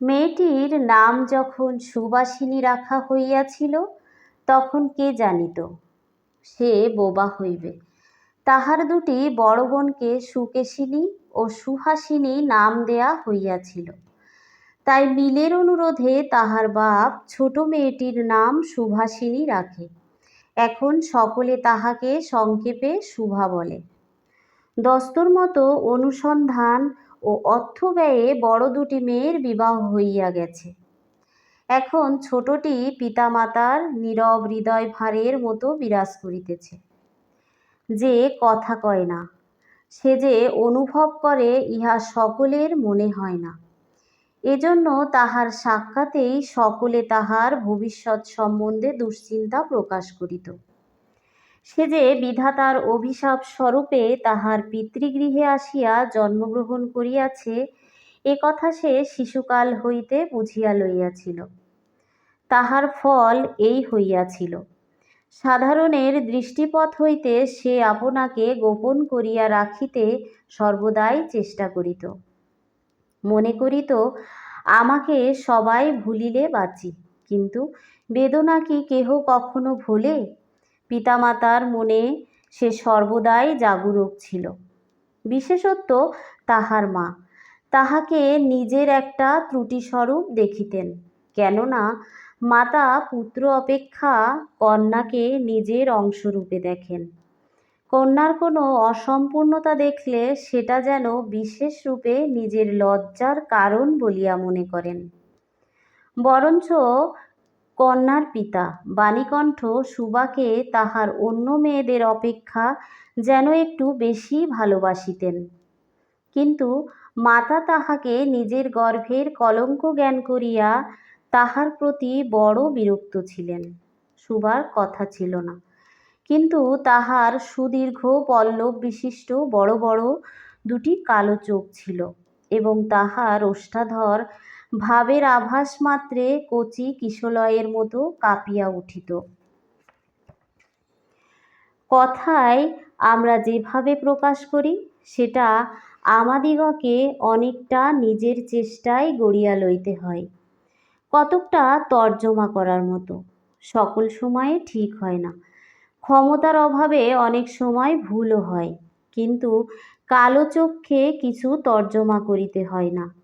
মেয়েটির নাম যখন সুবাসিনী রাখা হইয়াছিল, তখন কে জানিত? সে বোবা হইবে। তাহার দুটি বড় বোনকে সুকেশিনী ও সুহাসিনী নাম দেয়া হইয়াছিল। তাই মিলের অনুরোধে তাহার বাপ ছোট মেয়েটির নাম সুভাষিনী রাখে। এখন সকলে তাহাকে সংক্ষেপে শুভা বলে। দস্তর মতো অনুসন্ধান ও অর্থ ব্যয়ে বড় দুটি মেয়ের বিবাহ হইয়া গেছে। এখন ছোটটি পিতামাতার নীরব হৃদয় ভারের মতো বিরাজ করিতেছে। যে কথা কয় না, সে যে অনুভব করে ইহা সকলের মনে হয় না। এজন্য তাহার সাক্ষাতেই সকলে তাহার ভবিষ্যৎ সম্বন্ধে দুশ্চিন্তা প্রকাশ করিত। সে যে বিধাতার অভিশাপ স্বরূপে তাহার পিতৃগৃহে আসিয়া জন্মগ্রহণ করিয়াছে, এ কথা সে শিশুকাল হইতে বুঝিয়া লইয়াছিল। তাহার ফল এই হইয়াছিল। সাধারণের দৃষ্টিপথ হইতে সে আপনাকে গোপন করিয়া রাখিতে সর্বদাই চেষ্টা করিত। মনে করিত, আমাকে সবাই ভুলিলে বাঁচি, কিন্তু বেদনা কি কেহ কখনো ভোলে? পিতামাতার মনে সে সর্বদাই জাগরুক ছিল। বিশেষত তাহার মা। তাহাকে নিজের একটা ত্রুটিস্বরূপ দেখিতেন, কেননা মাতা পুত্র অপেক্ষা কন্যাকে নিজের অংশরূপে দেখেন। কন্যার কোনো অসম্পূর্ণতা দেখলে সেটা যেন বিশেষ রূপে নিজের লজ্জার কারণ বলিয়া মনে করেন। বরঞ্চ কন্যার পিতা। বাণীকণ্ঠ সুবাকে তাহার অন্য মেয়েদের অপেক্ষা যেন একটু বেশি ভালোবাসিতেন। কিন্তু মাতা তাহাকে নিজের গর্ভের কলঙ্ক জ্ঞান করিয়া তাহার প্রতি বড় বিরক্ত ছিলেন। সুবার কথা ছিল না। কিন্তু তাহার সুদীর্ঘ পল্লব বিশিষ্ট বড় বড় দুটি কালো চোখ ছিল এবং তাহার ওষ্ঠাধর ভাবের আভাস মাত্রে কচি কিশলয়ের মতো কাঁপিয়া উঠিত। কথায় আমরা যেভাবে প্রকাশ করি, সেটা আমাদিগকে অনেকটা নিজের চেষ্টায় গড়িয়া লইতে হয়। কতকটা তর্জমা করার মতো, সকল সময়ে ঠিক হয় না। ক্ষমতার অভাবে অনেক সময় ভুলও হয়, কিন্তু কালো চক্ষে কিছু তর্জমা করিতে হয় না।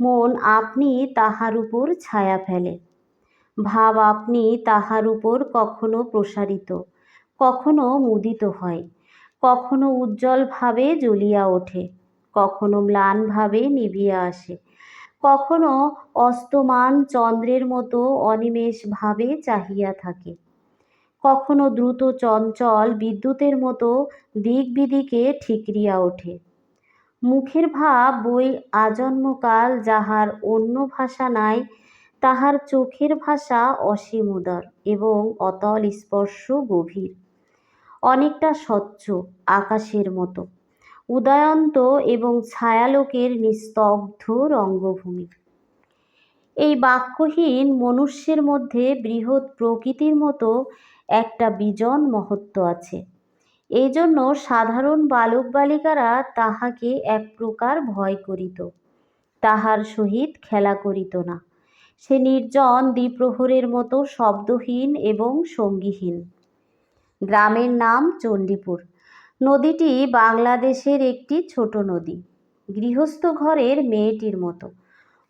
মন আপনি তাহার উপর ছায়া ফেলে। ভাব আপনি তাহার উপর কখনো প্রসারিত, কখনো মুদিত হয়, কখনো উজ্জ্বলভাবে জ্বলিয়া ওঠে, কখনো ম্লানভাবে নিভিয়া আসে, কখনো অস্তমান চন্দ্রের মতো অনিমেষভাবে চাহিয়া থাকে, কখনো দ্রুত চঞ্চল বিদ্যুতের মতো দিক বিদিকে ঠিকরিয়া ওঠে। মুখের ভাব বই আজন্মকাল যাহার অন্য ভাষা নাই, তাহার চোখের ভাষা অসীম উদর এবং অতল স্পর্শ গভীর। অনেকটা স্বচ্ছ আকাশের মতো, উদয়ন্ত এবং ছায়ালোকের নিস্তব্ধ রঙ্গভূমি। এই বাক্যহীন মনুষ্যের মধ্যে বৃহৎ প্রকৃতির মতো একটা বিজন মহত্ব আছে। এই জন্য সাধারণ বালক বালিকারা তাহাকে এক প্রকার ভয় করিত। তাহার সহিত খেলা করিত না। সে নির্জন দ্বিপ্রহরের মতো শব্দহীন এবং সঙ্গীহীন। গ্রামের নাম চণ্ডীপুর। নদীটি বাংলাদেশের একটি ছোট নদী। গৃহস্থ ঘরের মেয়েটির মতো।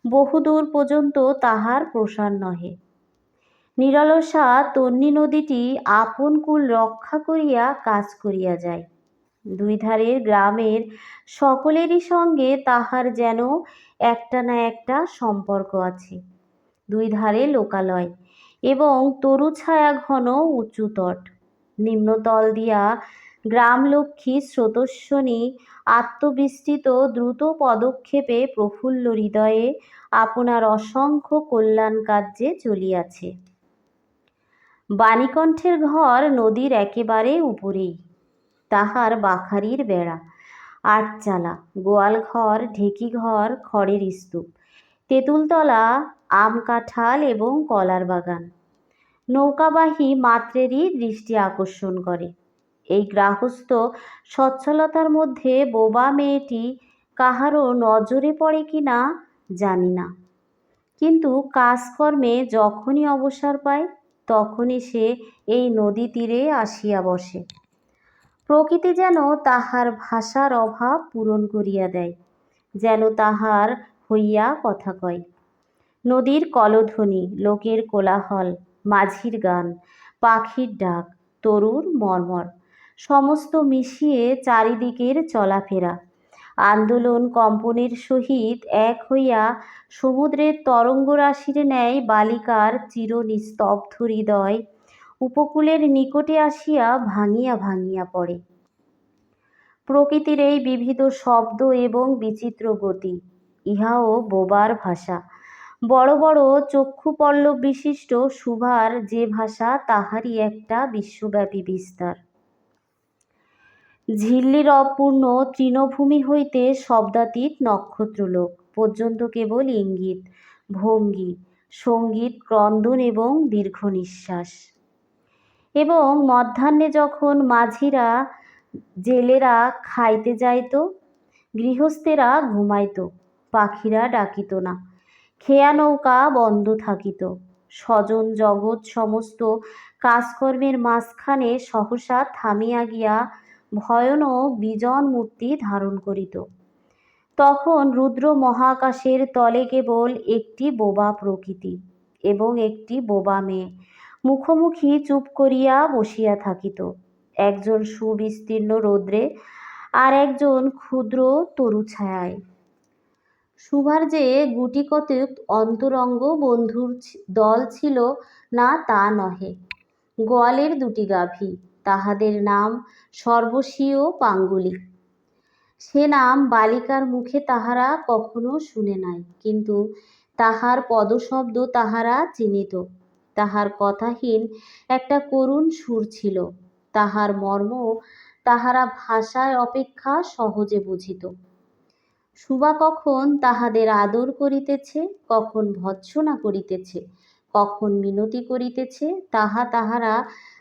বহুদূর পর্যন্ত তাহার প্রসার নহে। নিরলসা তন্নি নদীটি আপন কুল রক্ষা করিয়া কাজ করিয়া যায়। দুই ধারের গ্রামের সকলেরই সঙ্গে তাহার যেন একটা না একটা সম্পর্ক আছে। দুই ধারে লোকালয় এবং তরু ছায়া ঘন উঁচু তট। নিম্নতল দিয়া গ্রামলক্ষ্মী স্রোতস্বনী আত্মবিস্তৃত দ্রুত পদক্ষেপে প্রফুল্ল হৃদয়ে আপনার অসংখ্য কল্যাণ কার্যে চলিয়াছে। বাণীকণ্ঠের ঘর নদীর একেবারে উপরেই। তাহার বাখারির বেড়া, আটচালা, গোয়ালঘর, ঢেকিঘর, খড়ের স্তূপ, তেঁতুলতলা, আম কাঁঠাল এবং কলার বাগান। নৌকাবাহী মাত্রেরই দৃষ্টি আকর্ষণ করে। এই গ্রাহস্থ সচ্ছলতার মধ্যে বোবা মেয়েটি কাহারও নজরে পড়ে কি না জানি না। কিন্তু কাজকর্মে যখনই অবসর পায় তখনই সে এই নদী তীরে আসিয়া বসে। প্রকৃতি যেন তাহার ভাষার অভাব পূরণ করিয়া দেয়, যেন তাহার হইয়া কথা কয়। নদীর কলধ্বনি, লোকের কোলাহল, মাঝির গান, পাখির ডাক তরুর মর্মর, সমস্ত মিশিয়ে চারিদিকের চলাফেরা। আন্দোলন কম্পনের সহিত এক হইয়া সমুদ্রের তরঙ্গরাশির ন্যায় বালিকার চিরনিস্তব্ধ হৃদয় উপকূলের নিকটে আসিয়া ভাঙিয়া ভাঙিয়া পড়ে। প্রকৃতির এই বিবিধ শব্দ এবং বিচিত্র গতি, ইহাও বোবার ভাষা। বড় বড় চক্ষুপল্লব বিশিষ্ট সুভার যে ভাষা, তাহারই একটা বিশ্বব্যাপী বিস্তার। ঝিল্লির অপূর্ণ তৃণভূমি হইতে শব্দাতীত নক্ষত্রলোক পর্যন্ত কেবল ইঙ্গিত, ভঙ্গি, সংগীত, ক্রন্দন এবং দীর্ঘ নিঃশ্বাস এবং মধ্যাহ্নে যখন মাঝিরা জেলেরা খাইতে যাইত, গৃহস্থেরা ঘুমাইত, পাখিরা ডাকিত না, খেয়া নৌকা বন্ধ থাকিত। স্বজন জগৎ সমস্ত কাজকর্মের মাঝখানে সহসা থামিয়া গিয়া ভয়ন বিজন মূর্তি ধারণ করিত। তখন রুদ্র মহাকাশের তলে কেবল একটি বোবা প্রকৃতি এবং একটি বোবা মেয়ে মুখোমুখি চুপ করিয়া বসিয়া থাকিত। একজন সুবিস্তীর্ণ রৌদ্রে আর একজন ক্ষুদ্র তরু ছায়ায়। সুভার যে গুটি কতক অন্তরঙ্গ বন্ধুর দল ছিল না তা নহে। গোয়ালের দুটি গাভী তাহাদের নাম সর্বস্বীয় পাঙ্গুলি। সে নাম বালিকার মুখে তাহারা কখনো শুনে নাই, কিন্তু তাহার পদশব্দ তাহারা চিনিত। তাহার কথাহীন একটা করুণ সুর ছিল, তাহার মর্ম তাহারা ভাষায় অপেক্ষা সহজে বুঝিত। সুবা কখন তাহাদের আদর করিতেছে, কখন ভৎসনা করিতেছে, কখন মিনতি করিতেছে, তাহা তাহারা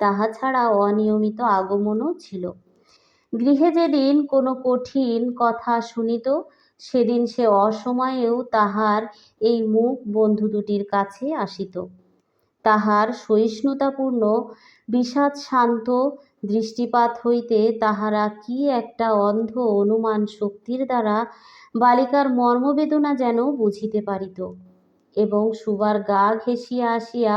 তাহা ছাড়া অনিয়মিত আগমনও ছিল। গৃহে যেদিন কোনো কঠিন কথা শুনিত, সেদিন সে অসময়েও তাহার এই মুখ বন্ধু দুটির কাছে আসিত। তাহার সহিষ্ণুতাপূর্ণ, বিষাদ শান্ত দৃষ্টিপাত হইতে তাহারা কি একটা অন্ধ অনুমান শক্তির দ্বারা বালিকার মর্মবেদনা যেন বুঝিতে পারিত। এবং সুবার গা ঘেঁষিয়া আসিয়া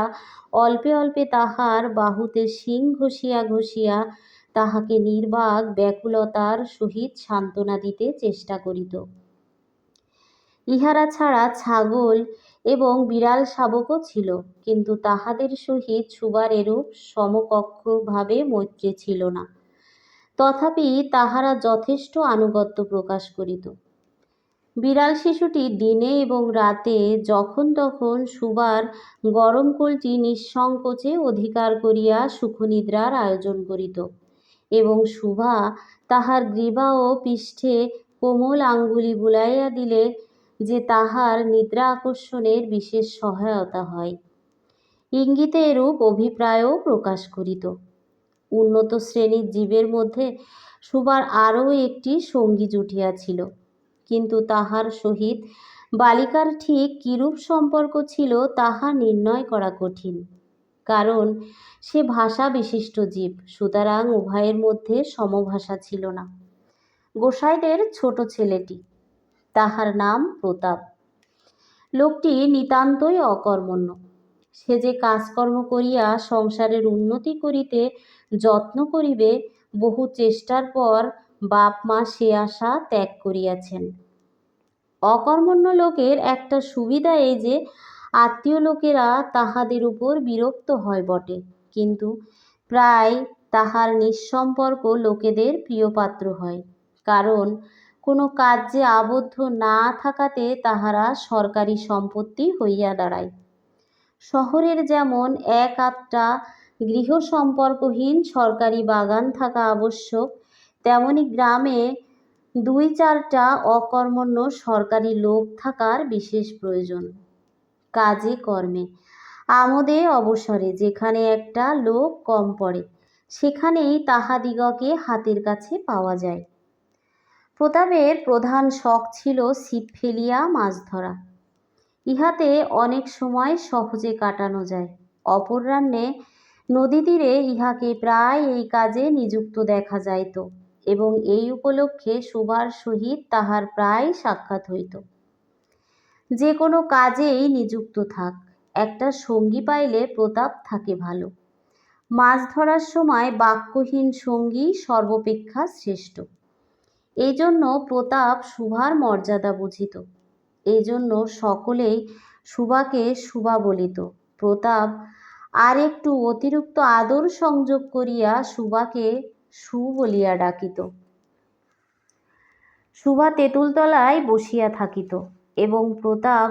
অল্পে অল্পে তাহার বাহুতে শিং ঘষিয়া ঘষিয়া তাহাকে নির্বাক ব্যাকুলতার সহিত সান্ত্বনা দিতে চেষ্টা করিত। ইহারা ছাড়া ছাগল এবং বিড়াল শাবকও ছিল, কিন্তু তাহাদের সহিত সুবার এরূপ সমকক্ষভাবে মৈত্রী ছিল না। তথাপি তাহারা যথেষ্ট আনুগত্য প্রকাশ করিত। বিড়াল শিশুটি দিনে এবং রাতে যখন তখন সুবার গরম কোলটি নিঃসংকোচে অধিকার করিয়া সুখনিদ্রার আয়োজন করিত এবং শুভা তাহার গ্রীবা ও পৃষ্ঠে কোমল আঙ্গুলি বুলাইয়া দিলে যে তাহার নিদ্রা আকর্ষণের বিশেষ সহায়তা হয়। ইঙ্গিতে এরূপ অভিপ্রায়ও প্রকাশ করিত। উন্নত শ্রেণির জীবের মধ্যে সুবার আরও একটি সঙ্গী জুটিয়াছিল। কিন্তু তাহার সহিত বালিকার ঠিক কিরূপ সম্পর্ক ছিল তাহা নির্ণয় করা কঠিন। কারণ সে ভাষা বিশিষ্ট জীব, সুতরাং উভয়ের মধ্যে সমভাষা ছিল না। গোসাইদের ছোট ছেলেটি, তাহার নাম প্রতাপ। লোকটি নিতান্তই অকর্মণ্য। সে যে কাজকর্ম করিয়া সংসারের উন্নতি করিতে যত্ন করিবে, বহু চেষ্টার পর বাপ মা সে আশা ত্যাগ করিয়াছেন। অকর্মণ্য লোকের একটা সুবিধা এই যে, আত্মীয় লোকেরা তাহাদের উপর বিরক্ত হয় বটে। কিন্তু প্রায় তাহার নিঃসম্পর্ক লোকেদের প্রিয়পাত্র হয়। কারণ কোনো কার্যে আবদ্ধ না থাকাতে তাহারা সরকারি সম্পত্তি হইয়া দাঁড়ায়। শহরের যেমন এক আধটা গৃহসম্পর্কহীন সরকারি বাগান থাকা আবশ্যক, তেমনি গ্রামে দুই চারটা অকর্মণ্য সরকারি লোক থাকার বিশেষ প্রয়োজন। কাজে, কর্মে। আমোদে, অবসরে, যেখানে একটা লোক কম পড়ে, সেখানেই তাহাদিগকে হাতের কাছে পাওয়া যায়। প্রতাপের প্রধান শখ ছিল ছিপ ফেলিয়া মাছ ধরা। ইহাতে অনেক সময় সহজে কাটানো যায়। অপরাহ্নে নদী তীরে ইহাকে প্রায় এই কাজে নিযুক্ত দেখা যাইত। এবং এই উপলক্ষে সুভার সহিত তাহার প্রায় সাক্ষাৎ হইত। যে কোনো কাজেই নিযুক্ত থাক, একটা সঙ্গী পাইলে প্রতাপ থাকে ভালো। মাছ ধরার সময় বাক্যহীন সঙ্গী সর্বপেক্ষা শ্রেষ্ঠ। এই জন্য প্রতাপ সুভার মর্যাদা বুঝিত। এই জন্য সকলেই সুভাকে সুভা বলিত। প্রতাপ আর একটু অতিরিক্ত আদর সংযোগ করিয়া সুভাকে সু বলিয়া ডাকিত। সুভা তেঁতুলতলায় বসিয়া থাকিত এবং প্রতাপ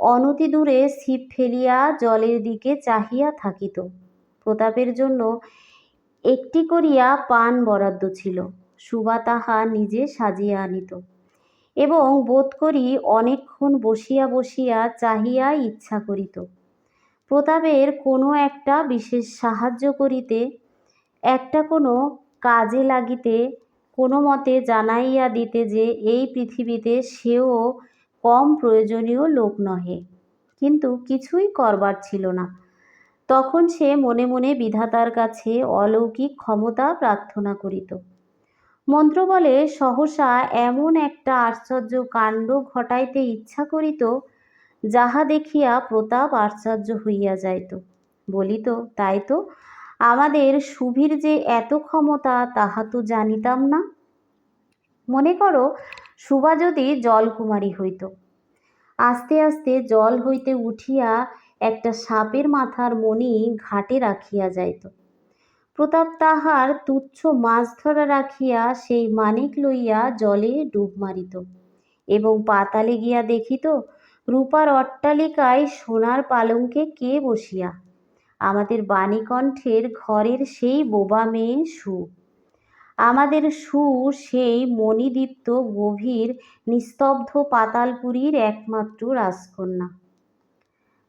অনতি দূরে ছিপ ফেলিয়া জলের দিকে চাহিয়া থাকিত। প্রতাপের জন্য একটি করিয়া পান বরাদ্দ ছিল। সুভা তাহা নিজে সাজিয়া আনিত এবং বোধ করি অনেকক্ষণ বসিয়া বসিয়া চাহিয়া ইচ্ছা করিত। প্রতাপের কোনো একটা বিশেষ সাহায্য করিতে একটা কোনো কাজে লাগিতে কোনো মতে জানাইয়া দিতে যে এই পৃথিবীতে সেও কম প্রয়োজনীয় লোক নহে। কিন্তু কিছুই করবার ছিল না। তখন সে মনে মনে বিধাতার কাছে অলৌকিক ক্ষমতা প্রার্থনা করিত। মন্ত্র বলে, সহসা এমন একটা আশ্চর্য কাণ্ড ঘটাইতে ইচ্ছা করিত, যাহা দেখিয়া প্রতাপ আশ্চর্য হইয়া যাইত। বলিত, তাই তো আমাদের সুভীর যে এত ক্ষমতা, তাহা তো জানিতাম না। মনে করো সুভা যদি জলকুমারী হইত। আস্তে আস্তে জল হইতে উঠিয়া একটা সাপের মাথার মণি ঘাটে রাখিয়া যাইত। প্রতাপ তাহার তুচ্ছ মাছ ধরা রাখিয়া সেই মানিক লইয়া জলে ডুব মারিত এবং পাতালে গিয়া দেখিত, রূপার অট্টালিকায় সোনার পালঙ্কে কে বসিয়া আমাদের বাণীকণ্ঠের ঘরের সেই বোবা মেয়ে সু। আমাদের সু সেই মণিদীপ্ত গভীর নিস্তব্ধ পাতালপুরীর একমাত্র রাজকন্যা।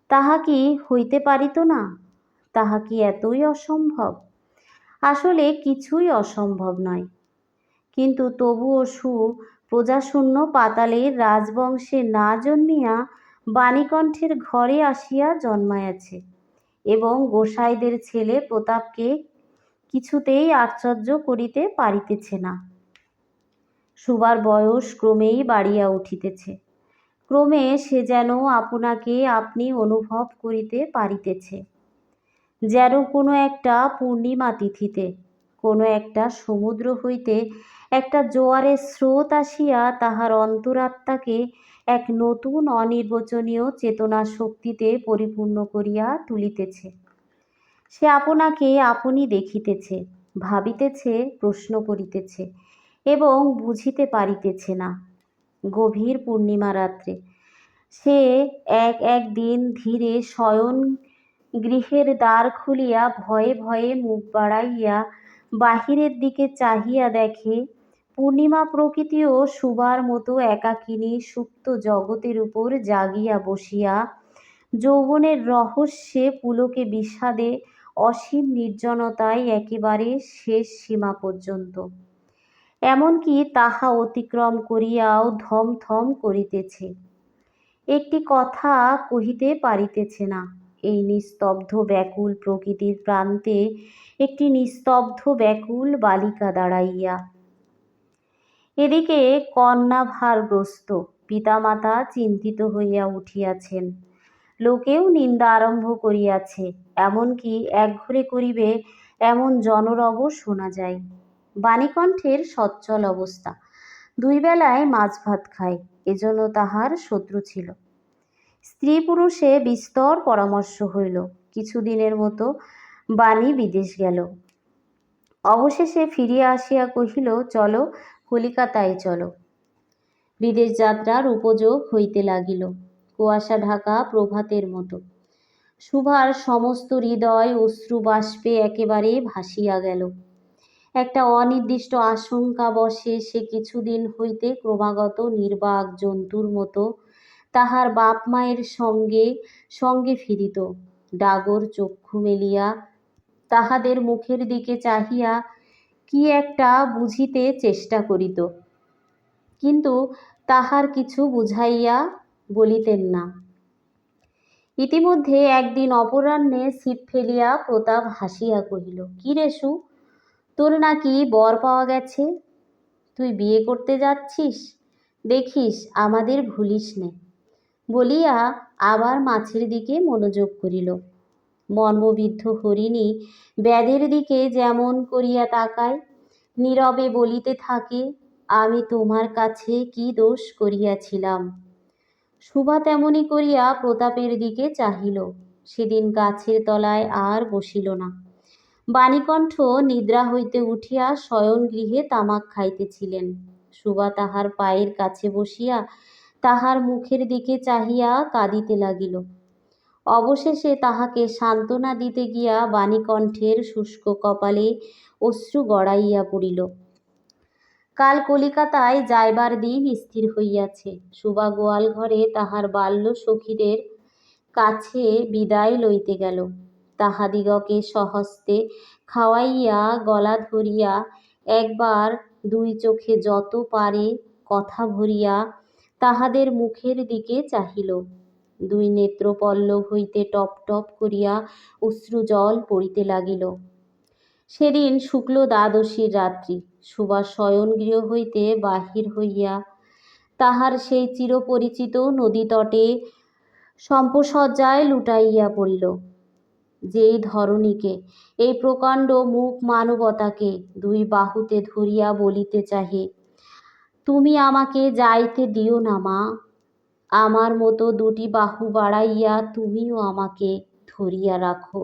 তাহা কি হইতে পারিত না? তাহা কি এতই অসম্ভব? আসলে কিছুই অসম্ভব নয়। কিন্তু তবুও সু প্রজাশূন্য পাতালের রাজবংশে না জন্মিয়া বাণীকণ্ঠের ঘরে আসিয়া জন্মায়াছে। এবং গোসাইদের ছেলে প্রতাপকে কিছুতেই আশ্চর্য করিতে পারিতেছে না। সুবার বয়স ক্রমেই বাড়িয়া উঠিতেছে। ক্রমে সে যেন আপনাকে আপনি অনুভব করিতে পারিতেছে। যেন কোনো একটা পূর্ণিমা তিথিতে, কোনো একটা সমুদ্র হইতে একটা জোয়ারের স্রোত আসিয়া তাহার অন্তরাত্মাকে এক নতুন অনির্বচনীয় চেতনা শক্তিতে পরিপূর্ণ করিয়া তুলিতেছে। সে আপনাকে আপনি দেখিতেছে, ভাবিতেছে, প্রশ্ন করিতেছে এবং বুঝিতে পারিতেছে না। গভীর পূর্ণিমা রাত্রে সে এক এক দিন ধীরে শয়ন গৃহের দ্বার খুলিয়া ভয়ে ভয়ে মুখ বাড়াইয়া বাহিরের দিকে চাহিয়া দেখে পূর্ণিমা প্রকৃতিও সুবার মতো একাকিনী সুপ্ত জগতের উপর জাগিয়া বসিয়া যৌবনের রহস্যে পুলকে বিষাদে অসীম নির্জনতায় একেবারে শেষ সীমা পর্যন্ত। এমনকি তাহা অতিক্রম করিয়াও থম থম করিতেছে। একটি কথা কহিতে পারিতেছে না, এই নিস্তব্ধ ব্যাকুল প্রকৃতির প্রান্তে একটি নিস্তব্ধ ব্যাকুল বালিকা দাঁড়াইয়া। এদিকে কন্যাভারগ্রস্ত পিতামাতা চিন্তিত হইয়া উঠিয়াছেন। লোকেও নিন্দা আরম্ভ করিয়াছে, এমনকি একঘরে করিবে এমন জনরব শোনা যায়। বাণীকণ্ঠের সচ্ছল অবস্থা। দুই বেলায় মাছ ভাত খায়, এজন্য তাহার শত্রু ছিল। স্ত্রী পুরুষে বিস্তর পরামর্শ হইল। কিছুদিনের মতো বাণী বিদেশ গেল। অবশেষে ফিরিয়া আসিয়া কহিল, চলো কলিকাতায় চলো। বিদেশ যাত্রার উপযোগ হইতে লাগিল, কুয়াশা ঢাকা প্রভাতের মতো। সুভার সমস্ত হৃদয় অশ্রু বাষ্পে একেবারে ভাসিয়া গেল। একটা অনির্দিষ্ট আশঙ্কা বসে সে কিছুদিন হইতে ক্রমাগত নির্বাক জন্তুর মতো তাহার বাপ মায়ের সঙ্গে সঙ্গে ফিরিত। ডাগর চক্ষু মেলিয়া তাহাদের মুখের দিকে চাহিয়া কি একটা বুঝিতে চেষ্টা করিত। কিন্তু তাহার কিছু বুঝাইয়া বলিতেন না। ইতিমধ্যে একদিন অপরাহ্নে ছিপ ফেলিয়া প্রতাপ হাসিয়া কহিল, কি রে সু, তোর নাকি বর পাওয়া গেছে? তুই বিয়ে করতে যাচ্ছিস? দেখিস, আমাদের ভুলিস নে। বলিয়া আবার মাছের দিকে মনোযোগ করিল। মর্মবিদ্ধ হরিণী ব্যাধের দিকে যেমন করিয়া তাকায়, নীরবে বলিতে থাকে, আমি তোমার কাছে কি দোষ করিয়াছিলাম? সুভা তেমনি করিয়া প্রতাপের দিকে চাহিল, সেদিন গাছের তলায় আর বসিল না। বাণীকণ্ঠ নিদ্রা হইতে উঠিয়া শয়ন গৃহে তামাক খাইতেছিলেন। সুভা তাহার পায়ের কাছে বসিয়া তাহার মুখের দিকে চাহিয়া কাঁদিতে লাগিল। অবশেষে তাহাকে সান্ত্বনা দিতে গিয়া বাণীকণ্ঠের শুষ্ক কপালে অশ্রু গড়াইয়া পড়িল। কাল কলিকাতায় যাইবার দিন স্থির হইয়াছে। সুবা গোয়াল ঘরে তাহার বাল্য সখীদের কাছে বিদায় লইতে গেল। তাহাদিগকে সহস্তে খাওয়াইয়া গলা ধরিয়া একবার দুই চোখে যত পারে কথা ভরিয়া তাহাদের মুখের দিকে চাহিল। দুই নেত্রপল্লব হইতে টপ টপ করিয়া অশ্রু জল পড়িতে লাগিল। সেদিন শুক্ল দ্বাদশীর রাত্রি। সুভাষ শয়নগৃহ হইতে বাহির হইয়া তাহার সেই চিরপরিচিত নদীতটে সম্পসজ্জায় লুটাইয়া পড়িল। যেই ধরণীকে, এই প্রকাণ্ড মুখ মানবতাকে দুই বাহুতে ধরিয়া বলিতে চাহে, তুমি আমাকে যাইতে দিও না মা। আমার মতো দুটি বাহু বাড়াইয়া তুমিও আমাকে ধরিয়া রাখো।